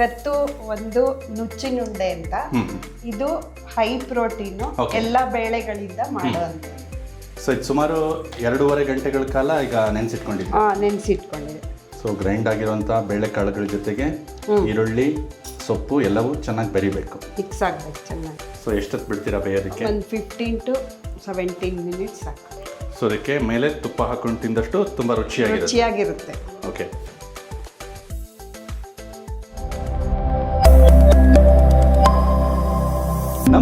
ಇವತ್ತು ಒಂದು ನುಚ್ಚಿನುಂಡೆ ಅಂತ. ಇದು ಹೈ ಪ್ರೋಟೀನು. ಎಲ್ಲ ಬೇಳೆಗಳಿಂದ ಮಾಡುವಂಥದ್ದು ಸೊ ಇದು ಸುಮಾರು ಎರಡೂವರೆ ಗಂಟೆಗಳ ಕಾಲ ಈಗ ನೆನೆಸಿಟ್ಕೊಂಡಿದ್ವಿ ಹಾಂ ನೆನೆಸಿಟ್ಕೊಂಡಿದೆ ಸೊ ಗ್ರೈಂಡ್ ಆಗಿರುವಂಥ ಬೇಳೆಕಾಳುಗಳ ಜೊತೆಗೆ ಈರುಳ್ಳಿ ಸೊಪ್ಪು ಎಲ್ಲವೂ ಚೆನ್ನಾಗಿ ಬೆರಿಬೇಕು. ಮಿಕ್ಸ್ ಆಗಬೇಕು ಚೆನ್ನಾಗಿ. ಸೊ ಎಷ್ಟೊತ್ತು ಬಿಡ್ತೀರಾ ಬೇಯೋದಕ್ಕೆ? ಒಂದು ಫಿಫ್ಟೀನ್ ಟು ಸೆವೆಂಟೀನ್ ಮಿನಿಟ್ಸ್ ಸಾಕು ಸೊ ಅದಕ್ಕೆ ಮೇಲೆ ತುಪ್ಪ ಹಾಕೊಂಡು ತಿಂದಷ್ಟು ತುಂಬ ರುಚಿಯಾಗಿ ರುಚಿಯಾಗಿರುತ್ತೆ. ಓಕೆ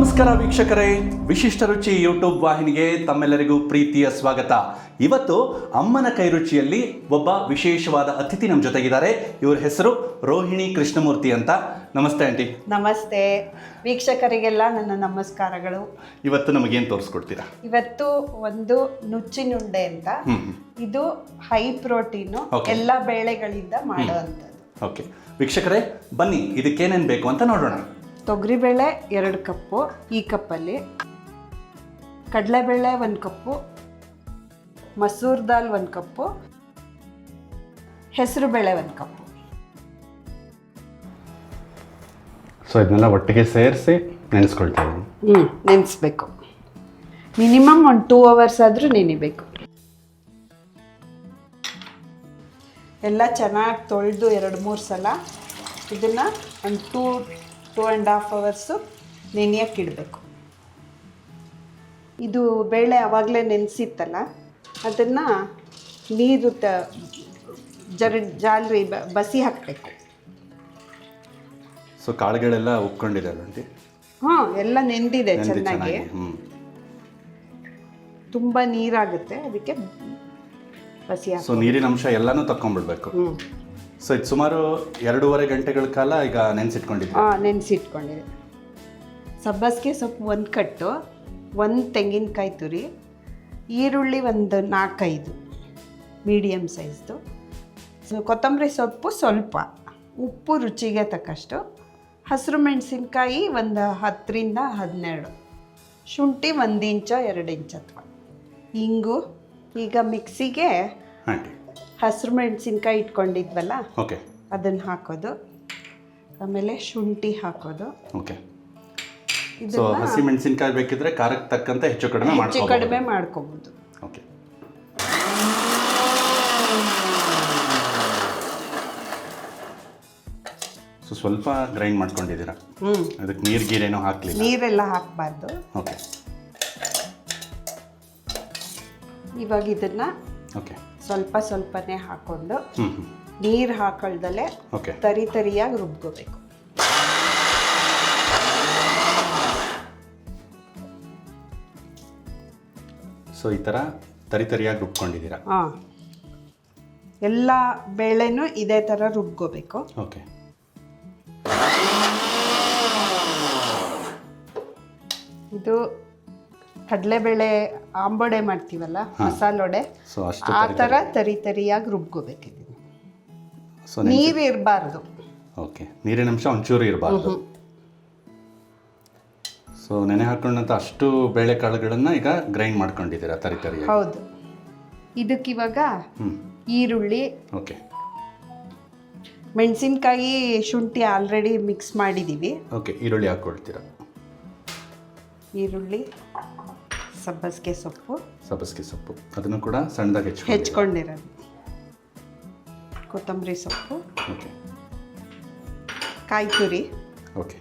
ನಮಸ್ಕಾರ ವೀಕ್ಷಕರೇ. ವಿಶಿಷ್ಟ ರುಚಿ ಯೂಟ್ಯೂಬ್ ವಾಹಿನಿಗೆ ತಮ್ಮೆಲ್ಲರಿಗೂ ಪ್ರೀತಿಯ ಸ್ವಾಗತ. ಇವತ್ತು ಅಮ್ಮನ ಕೈ ರುಚಿಯಲ್ಲಿ ಒಬ್ಬ ವಿಶೇಷವಾದ ಅತಿಥಿ ನಮ್ಮ ಜೊತೆಗಿದ್ದಾರೆ. ಇವರ ಹೆಸರು ರೋಹಿಣಿ ಕೃಷ್ಣಮೂರ್ತಿ ಅಂತ. ನಮಸ್ತೆ ಆಂಟಿ. ನಮಸ್ತೆ. ವೀಕ್ಷಕರಿಗೆಲ್ಲ ನನ್ನ ನಮಸ್ಕಾರಗಳು. ಇವತ್ತು ನಮಗೇನು ತೋರಿಸ್ಕೊಡ್ತೀರಾ? ಇವತ್ತು ಒಂದು ನುಚ್ಚಿನುಂಡೆ ಅಂತ. ಇದು ಹೈ ಪ್ರೋಟೀನು. ಎಲ್ಲ ಬೇಳೆಗಳಿಂದ ಮಾಡುವಂಥದ್ದು. ಓಕೆ. ವೀಕ್ಷಕರೇ ಬನ್ನಿ ಇದಕ್ಕೇನೇನು ಬೇಕು ಅಂತ ನೋಡೋಣ. ತೊಗರಿಬೇಳೆ ಎರಡು ಕಪ್ಪು ಈ ಕಪ್ಪಲ್ಲಿ ಕಡಲೆಬೇಳೆ ಒಂದು ಕಪ್ಪು ಮಸೂರ್ ದಾಲ್ ಒಂದು ಕಪ್ಪು ಹೆಸರುಬೇಳೆ ಒಂದು ಕಪ್ಪು. ಸೊ ಇದನ್ನೆಲ್ಲ ಒಟ್ಟಿಗೆ ಸೇರಿಸಿ ನೆನೆಸ್ಕೊಳ್ತೀವಿ ಹ್ಞೂ ನೆನೆಸ್ಬೇಕು. ಮಿನಿಮಮ್ ಒಂದು ಟೂ ಅವರ್ಸ್ ಆದರೂ ನೆನಿಬೇಕು. ಎಲ್ಲ ಚೆನ್ನಾಗಿ ತೊಳೆದು ಎರಡು ಮೂರು ಸಲ ಇದನ್ನು ಒಂದು two two and half hours ನೆನೆಯಕ್ಕೆ ಇಡಬೇಕು. ಇದು ಬೇಳೆ ಆವಾಗಲೇ ನೆನೆಸಿತ್ತಲ್ಲ ಅದನ್ನು ನೀರು ತ ಜರ ಜಾಲ್ರಿ ಬಸಿ ಹಾಕಬೇಕು. ಸೊ ಕಾಳುಗಳೆಲ್ಲ ಉಕ್ಕೊಂಡಿದೆ ಆಂಟಿ ಹಾಂ ಎಲ್ಲ ನೆಂದಿದೆ ನೆಂದು ಚೆನ್ನಾಗಿ. ತುಂಬ ನೀರಾಗುತ್ತೆ ಅದಕ್ಕೆ ಬಸಿ ಸೊ ನೀರಿನ ಅಂಶ ಎಲ್ಲನೂ ತಕ್ಕೊಂಡ್ಬಿಡ್ಬೇಕು. ಹ್ಞೂ ಸೊ ಇದು ಸುಮಾರು ಎರಡೂವರೆ ಗಂಟೆಗಳ ಕಾಲ ಈಗ ನೆನೆಸಿಟ್ಕೊಂಡಿದ್ವಿ ಹಾಂ ನೆನೆಸಿಟ್ಕೊಂಡಿದೆ. ಸಬ್ಬಸಿಗೆ ಸೊಪ್ಪು ಒಂದು ಕಟ್ಟು ಒಂದು ತೆಂಗಿನಕಾಯಿ ತುರಿ ಈರುಳ್ಳಿ ಒಂದು ನಾಲ್ಕೈದು ಮೀಡಿಯಮ್ ಸೈಜ್ದು ಸೊ ಕೊತ್ತಂಬರಿ ಸೊಪ್ಪು ಸ್ವಲ್ಪ ಉಪ್ಪು ರುಚಿಗೆ ತಕ್ಕಷ್ಟು ಹಸಿರು ಮೆಣಸಿನ್ಕಾಯಿ ಒಂದು ಹತ್ತರಿಂದ ಹದಿನೆರಡು ಶುಂಠಿ ಒಂದು ಇಂಚ ಎರಡು ಇಂಚ್ ಅಥವಾ. ಇಂಗು ಈಗ ಮಿಕ್ಸಿಗೆ ಆಂಟಿ ಹಸಿರು ಮೆಣಸಿನ್ಕಾಯಿ ಇಟ್ಕೊಂಡಿದ್ವಲ್ಲ? ಓಕೆ. ಅದನ್ನು ಹಾಕೋದು. ಆಮೇಲೆ ಶುಂಠಿ ಹಾಕೋದು. ಓಕೆ. ಸೊ ಹಸಿ ಮೆಣಸಿನ್ಕಾಯಿ ಬೇಕಿದ್ರೆ ಖಾರಕ್ಕೆ ತಕ್ಕಂತ ಹೆಚ್ಚು ಕಡಿಮೆ ಹೆಚ್ಚು ಕಡಿಮೆ ಮಾಡ್ಕೋಬೋದು. ಓಕೆ. ಸೊ ಸ್ವಲ್ಪ ಗ್ರೈಂಡ್ ಮಾಡ್ಕೊಂಡಿದ್ದೀರಾ? ಹ್ಞೂ ಅದಕ್ಕೆ ನೀರು ಗೀರೇನೋ ಹಾಕಲಿ ನೀರೆಲ್ಲ ಹಾಕಬಾರ್ದು. ಓಕೆ. ಇವಾಗ ಇದನ್ನು ಓಕೆ. ಸ್ವಲ್ಪ ಸ್ವಲ್ಪನೇ ಹಾಕೊಂಡು ನೀರು ಹಾಕೊಳ್ದಲೆ ಓಕೆ ತರಿ ತರಿಯಾಗಿ ರುಬ್ಕೋಬೇಕು. ಸೊ ಈ ಥರ ತರಿ ತರಿಯಾಗಿ ರುಬ್ಕೊಂಡಿದ್ದೀರಾ? ಹಾಂ. ಎಲ್ಲ ಬೇಳೆನೂ ಇದೇ ಥರ ರುಬ್ಕೋಬೇಕು. ಓಕೆ ಇದು ಕಡಲೆಬೇಳೆ ಆಂಬೊಡೆ ಮಾಡ್ತೀವಲ್ಲ ಮಸಾಲೊಡೆ ಸೊ ಅಷ್ಟು ಆ ಥರ ತರಿ ತರಿಯಾಗಿ ರುಬ್ಕೋಬೇಕಿದ್ದೀನಿ. ಸೊ ನೀರು ಇರಬಾರ್ದು ಓಕೆ ನೀರಿನ ಅಂಶ ಒಂಚೂರು ಇರಬಾರ್ದು. ಸೊ ನೆನೆ ಹಾಕೊಂಡಂತ ಅಷ್ಟು ಬೇಳೆಕಾಳುಗಳನ್ನು ಈಗ ಗ್ರೈಂಡ್ ಮಾಡ್ಕೊಂಡಿದ್ದೀರಾ ತರಿ ತರಿ ಹೌದು. ಇದಕ್ಕಿವಾಗ ಹ್ಞೂ ಈರುಳ್ಳಿ ಓಕೆ ಮೆಣಸಿನ್ಕಾಯಿ ಶುಂಠಿ ಆಲ್ರೆಡಿ ಮಿಕ್ಸ್ ಮಾಡಿದ್ದೀವಿ. ಓಕೆ ಈರುಳ್ಳಿ ಹಾಕ್ಕೊಳ್ತೀರಾ ಈರುಳ್ಳಿ. ಸಬ್ಬಸಿಗೆ ಸೊಪ್ಪು. ಸಬ್ಬಸಿಗೆ ಸೊಪ್ಪು. ಅದನ್ನು ಕೂಡ ಸಣ್ಣದಾಗಿ ಹೆಚ್ಚು ಹೆಚ್ಕೊಂಡಿರೋದು. ಕೊತ್ತಂಬರಿ ಸೊಪ್ಪು. ಓಕೆ. ಕಾಯಿ ತುರಿ ಓಕೆ.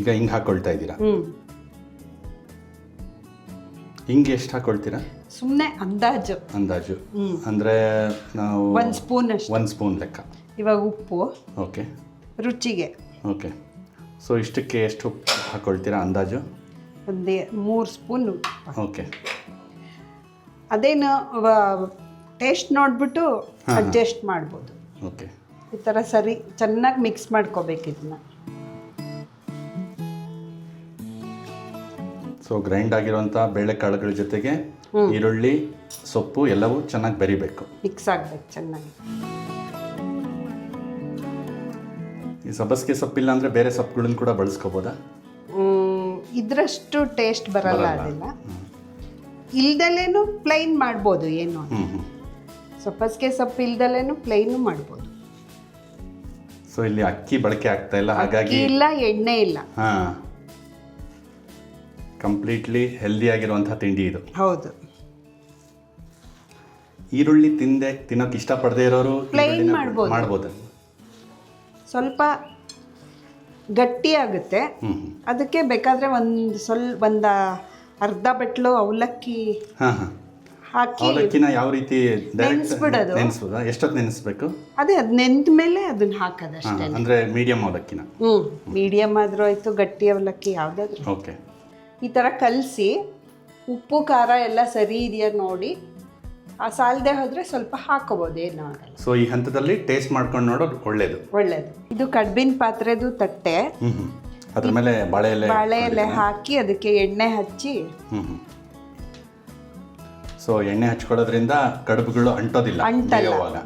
ಈಗ ಹಿಂಗೆ ಹಾಕೊಳ್ತಾ ಇದ್ದೀರಾ? ಹ್ಞೂ ಹಿಂಗೆ ಎಷ್ಟು ಹಾಕೊಳ್ತೀರಾ? ಸುಮ್ಮನೆ ಅಂದಾಜು. ಅಂದಾಜು. ಅಂದ್ರೆ ನಾವು ಒಂದು ಸ್ಪೂನ್ ಅಷ್ಟು. ಒಂದು ಸ್ಪೂನ್ ಲೆಕ್ಕ. ಇವಾಗ ಉಪ್ಪು. ಓಕೆ. ರುಚಿಗೆ. ಓಕೆ. ಸೊ ಇಷ್ಟಕ್ಕೆ ಎಷ್ಟು ಉಪ್ಪು ಹಾಕ್ಕೊಳ್ತೀರಾ ಅಂದಾಜು? ಒಂದೇ ಮೂರು ಸ್ಪೂನ್ ಉಪ್ಪು. ಓಕೆ ಅದೇನು ಟೇಸ್ಟ್ ನೋಡಿಬಿಟ್ಟು ಅಡ್ಜಸ್ಟ್ ಮಾಡ್ಬೋದು. ಓಕೆ ಈ ಥರ ಸರಿ ಚೆನ್ನಾಗಿ ಮಿಕ್ಸ್ ಮಾಡ್ಕೋಬೇಕು ಇದನ್ನ. ಸೊ ಗ್ರೈಂಡ್ ಆಗಿರುವಂಥ ಬೇಳೆಕಾಳುಗಳ ಜೊತೆಗೆ ಈರುಳ್ಳಿ ಸೊಪ್ಪು ಎಲ್ಲವೂ ಚೆನ್ನಾಗಿ ಬೆರಿಬೇಕು. ಮಿಕ್ಸ್ ಆಗಬೇಕು ಚೆನ್ನಾಗಿ. ಈ ಸಬ್ಬಸಿಗೆ ಸೊಪ್ಪಿಲ್ಲ ಅಂದರೆ ಬೇರೆ ಸೊಪ್ಪುಗಳನ್ನ ಕೂಡ ಬಳಸ್ಕೋಬೋದಾ? ಇದರಷ್ಟು ಟೇಸ್ಟ್ ಬರಲ್ಲ. ಅದೆಲ್ಲ. ಇಲ್ದಲೇನು ಪ್ಲೈನ್ ಮಾಡ್ಬೋದು ಏನು ಸಬ್ಬಸಿಗೆ ಸೊಪ್ಪು ಇಲ್ದಲೇನು ಪ್ಲೈನು ಮಾಡ್ಬೋದು. ಸೊ ಇಲ್ಲಿ ಅಕ್ಕಿ ಬಳಕೆ ಆಗ್ತಾ ಇಲ್ಲ ಹಾಗಾಗಿ ಇಲ್ಲ ಎಣ್ಣೆ ಇಲ್ಲ. ಹಾ. ಕಂಪ್ಲೀಟ್ಲಿ ಹೆಲ್ದಿ ಆಗಿರುವಂತಹ ತಿಂಡಿ ಇದು. ಹೌದು. ಈರುಳ್ಳಿ ತಿಂದೆ ತಿನ್ನೋಕೆ ಇಷ್ಟಪಡದೇ ಇರೋರು ಪ್ಲೈನ್ ಮಾಡ್ಬೋದು. ಮಾಡ್ಬೋದು. ಸ್ವಲ್ಪ ಗಟ್ಟಿ ಆಗುತ್ತೆ ಅದಕ್ಕೆ ಬೇಕಾದರೆ ಒಂದು ಸ್ವಲ್ಪ ಒಂದು ಅರ್ಧ ಬಟ್ಲು ಅವಲಕ್ಕಿ ಹಾಕಿ ಅವಲಕ್ಕಿನ ಯಾವ ರೀತಿ ನೆನ್ಸ್ಬಿಡೋದು. ನೆನೆಸ್ಬೋದಾ? ಎಷ್ಟೊತ್ತು ನೆನೆಸ್ಬೇಕು? ಅದೇ ಅದು ನೆಂದ ಮೇಲೆ ಅದನ್ನ ಹಾಕೋದು ಅಷ್ಟೇ. ಅಂದರೆ ಮೀಡಿಯಮ್ ಅವಲಕ್ಕಿನ. ಹ್ಞೂ ಮೀಡಿಯಮ್ ಆದರೂ ಆಯಿತು ಗಟ್ಟಿ ಅವಲಕ್ಕಿ ಯಾವುದಾದ್ರೂ. ಓಕೆ ಈ ಥರ ಕಲಸಿ ಉಪ್ಪು ಖಾರ ಎಲ್ಲ ಸರಿ ಇದೆಯಾ ನೋಡಿ ಆ ಸಾಲದೆ ಹೋದರೆ ಸ್ವಲ್ಪ ಹಾಕೋಬೋದು ಏನೋ ಆಗಲ್ಲ. ಸೊ ಈ ಹಂತದಲ್ಲಿ ಟೇಸ್ಟ್ ಮಾಡ್ಕೊಂಡು ನೋಡೋದು ಒಳ್ಳೇದು. ಒಳ್ಳೇದು. ಇದು ಕಡ್ಬಿನ ಪಾತ್ರೆದು ತಟ್ಟೆ. ಅದ್ರ ಮೇಲೆ ಬಾಳೆ ಎಲೆ ಬಾಳೆ ಎಲೆ ಹಾಕಿ ಅದಕ್ಕೆ ಎಣ್ಣೆ ಹಚ್ಚಿ. ಸೊ ಎಣ್ಣೆ ಹಚ್ಕೊಳ್ಳೋದ್ರಿಂದ ಕಡುಬುಗಳು ಅಂಟೋದಿಲ್ಲ ಅಂಟಲ್ಲ.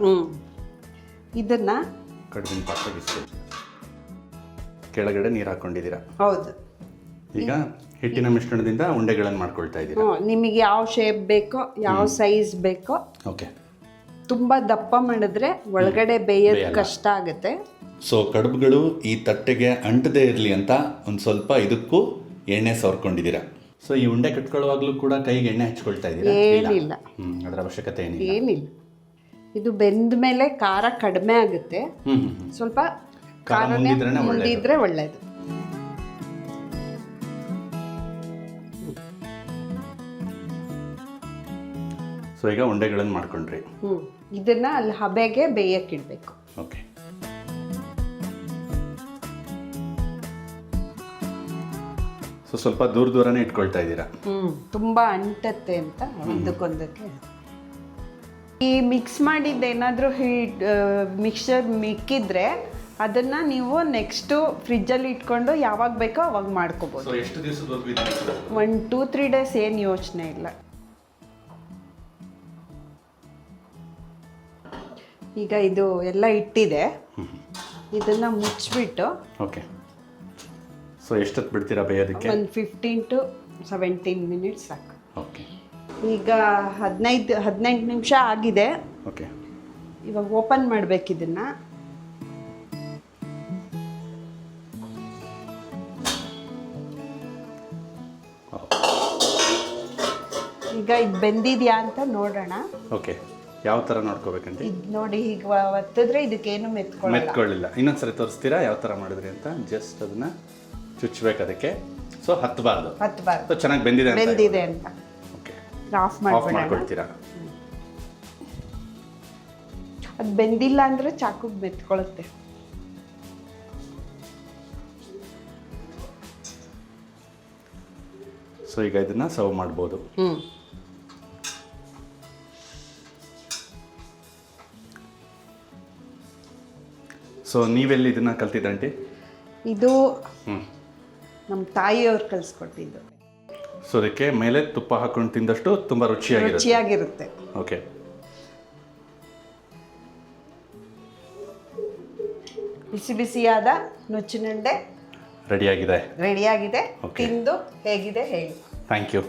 ಇದನ್ನ ಕಡ್ಬಿನ ಪಾತ್ರೆ ಬಿಸಿ ಕೆಳಗಡೆ ನೀರು ಹಾಕೊಂಡಿದ್ದೀರಾ? ಹೌದು. ಈಗ ಹಿಟ್ಟಿನ ಮಿಶ್ರಣದಿಂದ ಉಂಡೆಗಳನ್ನು ಮಾಡ್ಕೊಳ್ತಾ ಇದ್ದೀರಾ ನಿಮಗೆ ಯಾವ ಶೇಪ್ ಬೇಕೋ ಯಾವ ಸೈಜ್ ಬೇಕೋ ಓಕೆ. ತುಂಬ ದಪ್ಪ ಮಾಡಿದ್ರೆ ಒಳಗಡೆ ಬೇಯೋದು ಕಷ್ಟ ಆಗುತ್ತೆ. ಸೊ ಕಡುಬುಗಳು ಈ ತಟ್ಟೆಗೆ ಅಂಟದೇ ಇರಲಿ ಅಂತ ಒಂದು ಸ್ವಲ್ಪ ಇದಕ್ಕೂ ಎಣ್ಣೆ ಸವರ್ಕೊಂಡಿದ್ದೀರಾ ಸೊ ಈ ಉಂಡೆ ಕಟ್ಕೊಳ್ಳುವಾಗಲೂ ಕೂಡ ಕೈಗೆ ಎಣ್ಣೆ ಹಚ್ಕೊಳ್ತಾ ಇದ್ದೀರಾ ಏನಿಲ್ಲ. ಹ್ಮ್ ಅದರ ಅವಶ್ಯಕತೆ ಏನಿಲ್ಲ. ಏನಿಲ್ಲ. ಇದು ಬೆಂದ ಮೇಲೆ ಖಾರ ಕಡಿಮೆ ಆಗುತ್ತೆ. ಹ್ಮ್ ಹ್ಮ್ ಹ್ಮ್. ಸ್ವಲ್ಪ ಖಾರ ಖಾರನೇ ಮುಂದಿದ್ರೇನೆ ಒಳ್ಳೇದು. ಮುಂದಿದ್ರೆ ಒಳ್ಳೇದು. ಸೊ ಈಗ ಉಂಡೆಗಳನ್ನು ಮಾಡ್ಕೊಂಡ್ರಿ. ಹ್ಞೂ ಇದನ್ನ ಅಲ್ಲಿ ಹಬೆಗೆ ಬೇಯಕ್ಕಿಡ್ಬೇಕು. ಓಕೆ. ಸೊ ಸ್ವಲ್ಪ ದೂರ ದೂರನೇ ಇಟ್ಕೊಳ್ತಾ ಇದ್ದೀರಾ? ಹ್ಞೂ ತುಂಬ ಅಂಟತ್ತೆ ಅಂತ ಒಂದಕ್ಕೊಂದಕ್ಕೆ. ಈ ಮಿಕ್ಸ್ ಮಾಡಿದ್ದೇನಾದರೂ ಹೀಟ್ ಮಿಕ್ಸರ್ ಮಿಕ್ಕಿದ್ರೆ ಅದನ್ನು ನೀವು ನೆಕ್ಸ್ಟು ಫ್ರಿಜ್ಜಲ್ಲಿ ಇಟ್ಕೊಂಡು ಯಾವಾಗ ಬೇಕೋ ಅವಾಗ ಮಾಡ್ಕೋಬೋದು. ಒಂದು ಎಷ್ಟು ದಿವಸದವರೆಗೂ ಒನ್ ಟೂ ತ್ರೀ ಡೇಸ್ ಏನು ಯೋಚನೆ ಇಲ್ಲ. ಈಗ ಇದು ಎಲ್ಲ ಇಟ್ಟಿದೆ. ಇದನ್ನ ಮುಚ್ಚಿಬಿಟ್ಟು ಓಕೆ. ಸೊ ಎಷ್ಟೊತ್ತು ಬಿಡ್ತೀರಾ ಬೇಯೋದಕ್ಕೆ? ಒಂದು ಫಿಫ್ಟೀನ್ ಟು ಸೆವೆಂಟೀನ್ ಮಿನಿಟ್ಸ್ ಸಾಕು. ಓಕೆ. ಈಗ ಹದಿನೈದು ಹದಿನೆಂಟು ನಿಮಿಷ ಆಗಿದೆ. ಓಕೆ. ಇವಾಗ ಓಪನ್ ಮಾಡ್ಬೇಕು ಇದನ್ನ. ಈಗ ಇದು ಬೆಂದಿದ್ಯಾ ಅಂತ ನೋಡೋಣ. ಓಕೆ. ಯಾವ ತರ ನೋಡ್ಕೋಬೇಕಂತ? ಇದು ನೋಡಿ ಈಗ ಒತ್ತಿದ್ರೆ ಇದಕ್ಕೇನು ಮೆತ್ಕೊಳ್ಳಲ್ಲ ಮೆತ್ಕೊಳ್ಳಿಲ್ಲ ಇನ್ನೊಂದ್ಸರಿ ತೋರಿಸ್ತೀರಾ? ಯಾವ ತರ ಮಾಡಿದ್ರಿ ಅಂತ ಜಸ್ಟ್ ಅದನ್ನ ಚುಚ್ಚಬೇಕು ಅದಕ್ಕೆ. ಸೊ ಹತ್ತಬಾರ್ದು ಹತ್ಬಾರ್ದು. ಸೊ ಚೆನ್ನಾಗಿ ಬೆಂದಿದೆ ಅಂತ ಬೆಂದಿದೆ ಅಂತ. ಓಕೆ ಆಫ್ ಆಫ್ ಮಾಡ್ಕೊಳ್ತೀರಾ ಅದು ಬೆಂದಿಲ್ಲ ಅಂದ್ರೆ ಚಾಕುಗೆ ಮೆತ್ಕೊಳ್ಳುತ್ತೆ ಸೊ ಈಗ ಇದನ್ನ ಸರ್ವ್ ಮಾಡ್ಬೋದು. ಹ್ಞೂ ಸೊ ನೀವೆಲ್ಲಿ ಇದನ್ನ ಕಲ್ತಿದ್ದಂಟಿ ಇದು ನಮ್ಮ ತಾಯಿಯವ್ರು ಕಲಿಸ್ಕೊಟ್ಟಿದ್ದು. ಸೊ ಅದಕ್ಕೆ ಮೇಲೆ ತುಪ್ಪ ಹಾಕೊಂಡು ತಿಂದಷ್ಟು ತುಂಬ ರುಚಿಯಾಗಿರುತ್ತೆ. ರುಚಿಯಾಗಿರುತ್ತೆ. ಓಕೆ ಬಿಸಿ ಬಿಸಿಯಾದ ನುಚ್ಚಿನಂಡೆ ರೆಡಿಯಾಗಿದೆ ರೆಡಿಯಾಗಿದೆ Okay. ತಿಂದು ಹೇಗಿದೆ ಹೇಳಿ. ಥ್ಯಾಂಕ್ ಯು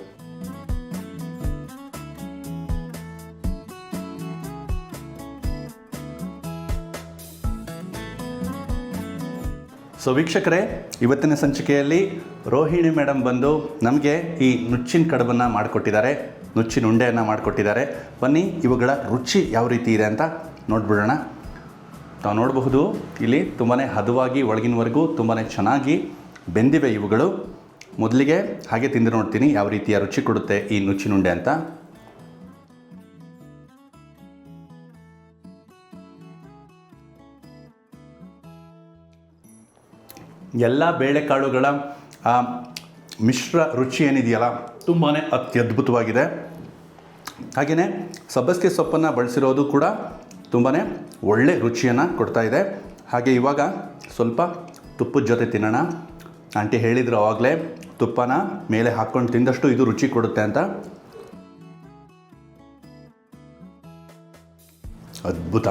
ಸೊ ವೀಕ್ಷಕರೇ, ಇವತ್ತಿನ ಸಂಚಿಕೆಯಲ್ಲಿ ರೋಹಿಣಿ ಮೇಡಮ್ ಬಂದು ನಮಗೆ ಈ ನುಚ್ಚಿನ ಕಡುಬನ್ನು ಮಾಡಿಕೊಟ್ಟಿದ್ದಾರೆ. ನುಚ್ಚಿನ ಉಂಡೆಯನ್ನು ಮಾಡಿಕೊಟ್ಟಿದ್ದಾರೆ. ಬನ್ನಿ, ಇವುಗಳ ರುಚಿ ಯಾವ ರೀತಿ ಇದೆ ಅಂತ ನೋಡ್ಬಿಡೋಣ. ತಾವು ನೋಡಬಹುದು, ಇಲ್ಲಿ ತುಂಬಾ ಹದವಾಗಿ ಒಳಗಿನವರೆಗೂ ತುಂಬಾ ಚೆನ್ನಾಗಿ ಬೆಂದಿವೆ ಇವುಗಳು. ಮೊದಲಿಗೆ ಹಾಗೆ ತಿಂದು ನೋಡ್ತೀನಿ ಯಾವ ರೀತಿಯ ರುಚಿ ಕೊಡುತ್ತೆ ಈ ನುಚ್ಚಿನುಂಡೆ ಅಂತ. ಎಲ್ಲ ಬೇಳೆಕಾಳುಗಳ ಮಿಶ್ರ ರುಚಿ ಏನಿದೆಯಲ್ಲ ತುಂಬಾ ಅತ್ಯದ್ಭುತವಾಗಿದೆ. ಹಾಗೆಯೇ ಸಬ್ಬಸಿಗೆ ಸೊಪ್ಪನ್ನು ಬಳಸಿರೋದು ಕೂಡ ತುಂಬಾ ಒಳ್ಳೆ ರುಚಿಯನ್ನು ಕೊಡ್ತಾ ಇದೆ. ಹಾಗೆ ಇವಾಗ ಸ್ವಲ್ಪ ತುಪ್ಪದ ಜೊತೆ ತಿನ್ನೋಣ. ಆಂಟಿ ಹೇಳಿದ್ರು ಆವಾಗಲೇ ತುಪ್ಪನ ಮೇಲೆ ಹಾಕ್ಕೊಂಡು ತಿಂದಷ್ಟು ಇದು ರುಚಿ ಕೊಡುತ್ತೆ ಅಂತ. ಅದ್ಭುತ.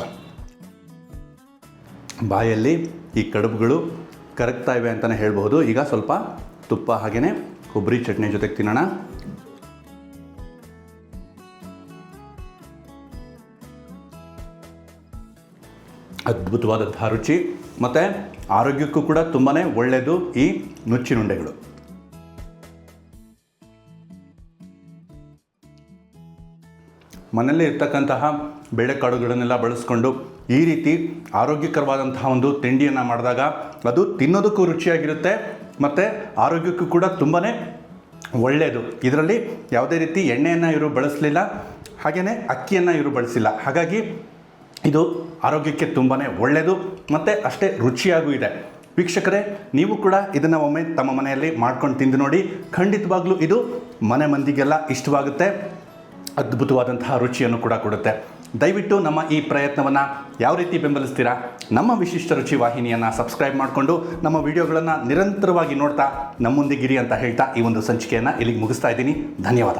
ಬಾಯಲ್ಲಿ ಈ ಕಡುಬುಗಳು ಕರಗ್ತಾ ಇವೆ ಅಂತಲೇ ಹೇಳ್ಬೋದು ಈಗ ಸ್ವಲ್ಪ ತುಪ್ಪ ಹಾಗೆಯೇ ಕೊಬ್ಬರಿ ಚಟ್ನಿ ಜೊತೆಗೆ ತಿನ್ನೋಣ. ಅದ್ಭುತವಾದಂತಹ ರುಚಿ. ಮತ್ತು ಆರೋಗ್ಯಕ್ಕೂ ಕೂಡ ತುಂಬಾ ಒಳ್ಳೆಯದು ಈ ನುಚ್ಚಿನುಂಡೆಗಳು. ಮನೆಯಲ್ಲಿ ಇರ್ತಕ್ಕಂತಹ ಬೇಳೆಕಾಳುಗಳನ್ನೆಲ್ಲ ಬಳಸ್ಕೊಂಡು ಈ ರೀತಿ ಆರೋಗ್ಯಕರವಾದಂತಹ ಒಂದು ತಿಂಡಿಯನ್ನು ಮಾಡಿದಾಗ ಅದು ತಿನ್ನೋದಕ್ಕೂ ರುಚಿಯಾಗಿರುತ್ತೆ ಮತ್ತು ಆರೋಗ್ಯಕ್ಕೂ ಕೂಡ ತುಂಬಾ ಒಳ್ಳೆಯದು. ಇದರಲ್ಲಿ ಯಾವುದೇ ರೀತಿ ಎಣ್ಣೆಯನ್ನು ಇವರು ಬಳಸಲಿಲ್ಲ ಹಾಗೆಯೇ ಅಕ್ಕಿಯನ್ನು ಇವರು ಬಳಸಿಲ್ಲ. ಹಾಗಾಗಿ ಇದು ಆರೋಗ್ಯಕ್ಕೆ ತುಂಬಾ ಒಳ್ಳೆಯದು ಮತ್ತು ಅಷ್ಟೇ ರುಚಿಯಾಗೂ ಇದೆ. ವೀಕ್ಷಕರೇ, ನೀವು ಕೂಡ ಇದನ್ನು ಒಮ್ಮೆ ತಮ್ಮ ಮನೆಯಲ್ಲಿ ಮಾಡ್ಕೊಂಡು ತಿಂದು ನೋಡಿ, ಖಂಡಿತವಾಗ್ಲೂ ಇದು ಮನೆ ಮಂದಿಗೆಲ್ಲ ಇಷ್ಟವಾಗುತ್ತೆ, ಅದ್ಭುತವಾದಂತಹ ರುಚಿಯನ್ನು ಕೂಡ ಕೊಡುತ್ತೆ. ದಯವಿಟ್ಟು ನಮ್ಮ ಈ ಪ್ರಯತ್ನವನ್ನು ಯಾವ ರೀತಿ ಬೆಂಬಲಿಸ್ತೀರಾ? ನಮ್ಮ ವಿಶಿಷ್ಟ ರುಚಿ ವಾಹಿನಿಯನ್ನು ಸಬ್ಸ್ಕ್ರೈಬ್ ಮಾಡಿಕೊಂಡು ನಮ್ಮ ವಿಡಿಯೋಗಳನ್ನು ನಿರಂತರವಾಗಿ ನೋಡ್ತಾ ನಮ್ಮೊಂದಿಗಿರಿ ಅಂತ ಹೇಳ್ತಾ ಈ ಒಂದು ಸಂಚಿಕೆಯನ್ನು ಇಲ್ಲಿಗೆ ಮುಗಿಸ್ತಾ ಇದ್ದೀನಿ. ಧನ್ಯವಾದ.